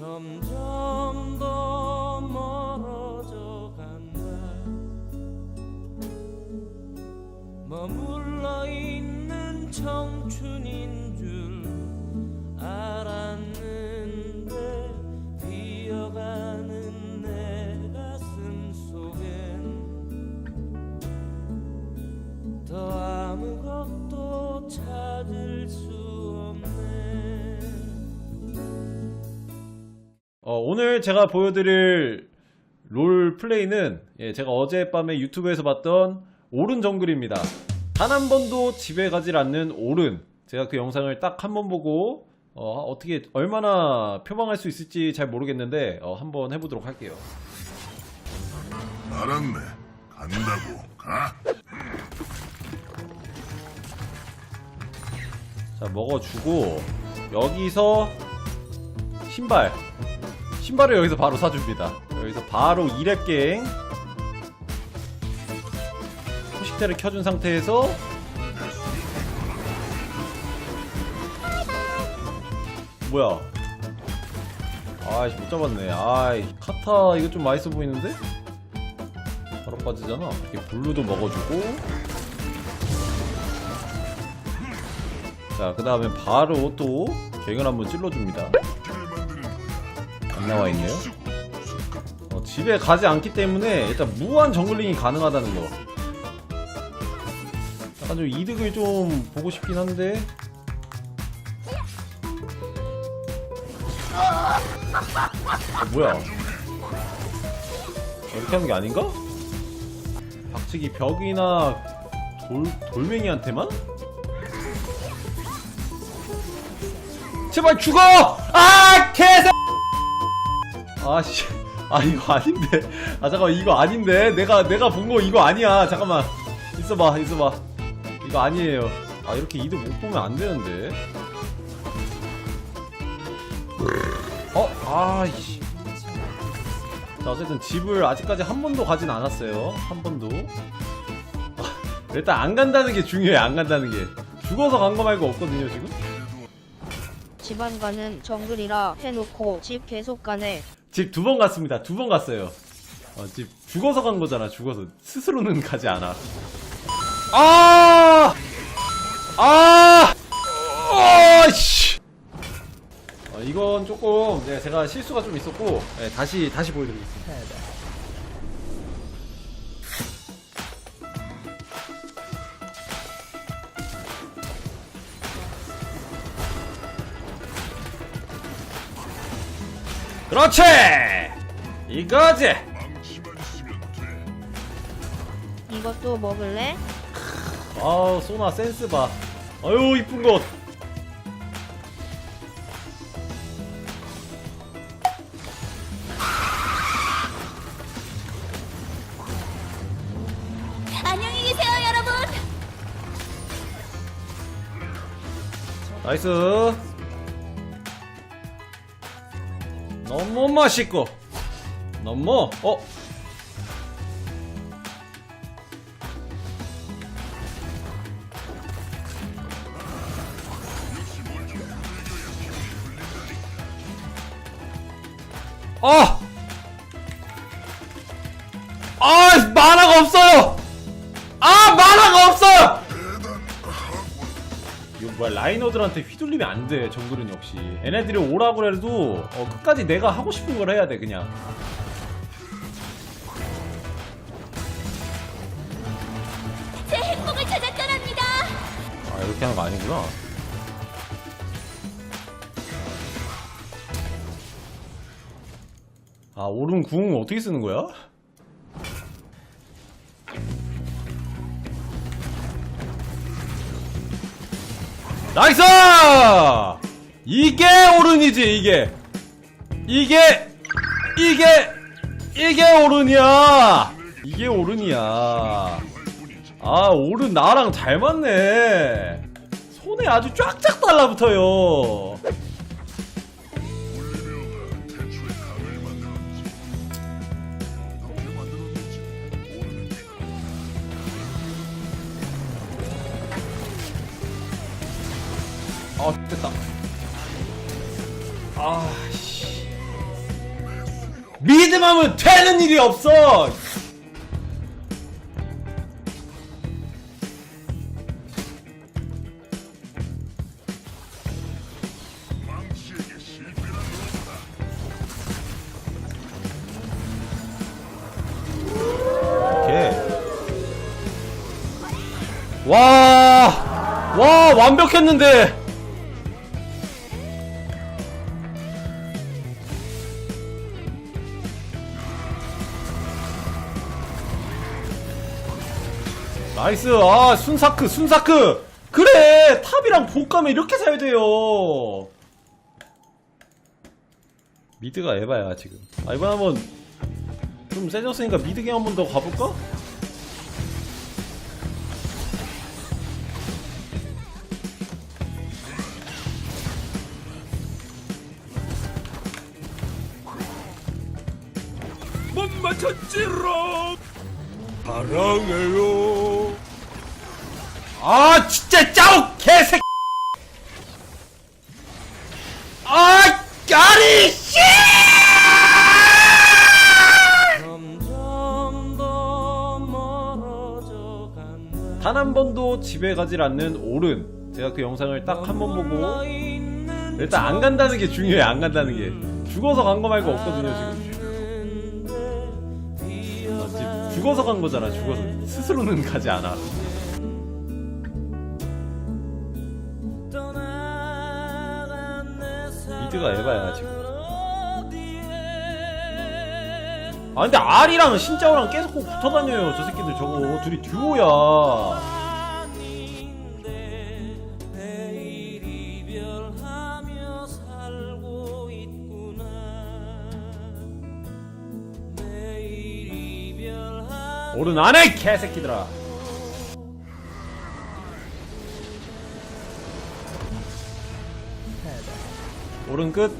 점점 더 멀어져 간다. 머물러 있는 청 어, 오늘 제가 보여드릴 롤 플레이는 예, 제가 어젯밤에 유튜브에서 봤던 오른 정글입니다. 단 한 번도 집에 가질 않는 오른. 제가 그 영상을 딱 한 번 보고 어, 떻게 얼마나 표방할 수 있을지 잘 모르겠는데 어, 한번 해보도록 할게요. 알았네. 간다고. 가. 자 먹어주고 여기서 신발 신발을 여기서 바로 사줍니다. 여기서 바로 2렙갱 포식대를 켜준 상태에서 뭐야? 아이씨 못 잡았네. 아이 카타 이거 좀 맛있어 보이는데? 바로 빠지잖아. 이렇게 블루도 먹어주고. 자, 그 다음에 바로 또 갱을 한번 찔러줍니다. 안 나와 있네요. 어, 집에 가지 않기 때문에 일단 무한 정글링이 가능하다는 거. 약간 좀 이득을 좀 보고 싶긴 한데. 어, 뭐야? 이렇게 하는 게 아닌가? 박치기 벽이나 돌, 돌멩이한테만? 제발 죽어! 아, 개새! 아, 씨. 아, 이거 아닌데. 아, 잠깐만, 이거 아닌데. 내가, 내가 본 거 이거 아니야. 잠깐만. 있어봐, 있어봐. 이거 아니에요. 아, 이렇게 이득 못 보면 안 되는데. 어? 아, 이씨. 자, 어쨌든 집을 아직까지 한 번도 가진 않았어요. 한 번도. 아, 일단 안 간다는 게 중요해, 안 간다는 게. 죽어서 간 거 말고 없거든요, 지금. 집안 가는 정글이라 해놓고 집 계속 가네. 집 두 번 갔습니다. 두 번 갔어요. 어, 집 죽어서 간 거잖아. 죽어서 스스로는 가지 않아. 아! 아! 아! 씨! 어, 이건 조금 네, 제가 실수가 좀 있었고 네, 다시 다시 보여드리겠습니다. 그렇지! 이거지! 이것도 먹을래? 아우 소나 센스 봐. 아유 이쁜 것. 안녕히 계세요, 여러분. 나이스. 너무 맛있고 너무 어 아! 아, 만화가 없어요! 아, 만화가 없어요! 뭐야 라이너들한테 휘둘리면 안 돼 정글은 역시 얘네들이 오라고 해도 어, 끝까지 내가 하고 싶은 걸 해야 돼 그냥 제 행복을 찾아 떠납니다. 아 이렇게 하는 거 아니구나 아 오른 궁 어떻게 쓰는 거야? 나이스! 이게 오른이지 이게. 이게 이게 이게 오른이야. 이게 오른이야. 아 오른 나랑 잘 맞네. 손에 아주 쫙쫙 달라붙어요 아 됐다. 아씨. 믿음하면 되는 일이 없어. 와 와, 완벽했는데 나이스. 아 순사크 순사크. 그래 탑이랑 복가면 이렇게 잘 돼요. 미드가 에바야 지금. 아 이번 한번 좀 세졌으니까 미드갱 한번 더 가볼까? 못 맞췄지롱 사랑해요. 아 진짜 짜오 개새끼. 아 까리 씨! 단 한 번도 집에 가질 않는 오른. 제가 그 영상을 딱 한 번 보고 일단 안 간다는 게 중요해 안 간다는 게. 죽어서 간 거 말고 없거든요 지금 죽어서 간 거잖아 죽어서. 스스로는 가지 않아. 미드가 에바야 지금. 아 근데 알이랑 신짜오랑 계속 꼭 붙어 다녀요 저 새끼들 저거. 둘이 듀오야 오른 안 해 개새끼들아. 오른 끝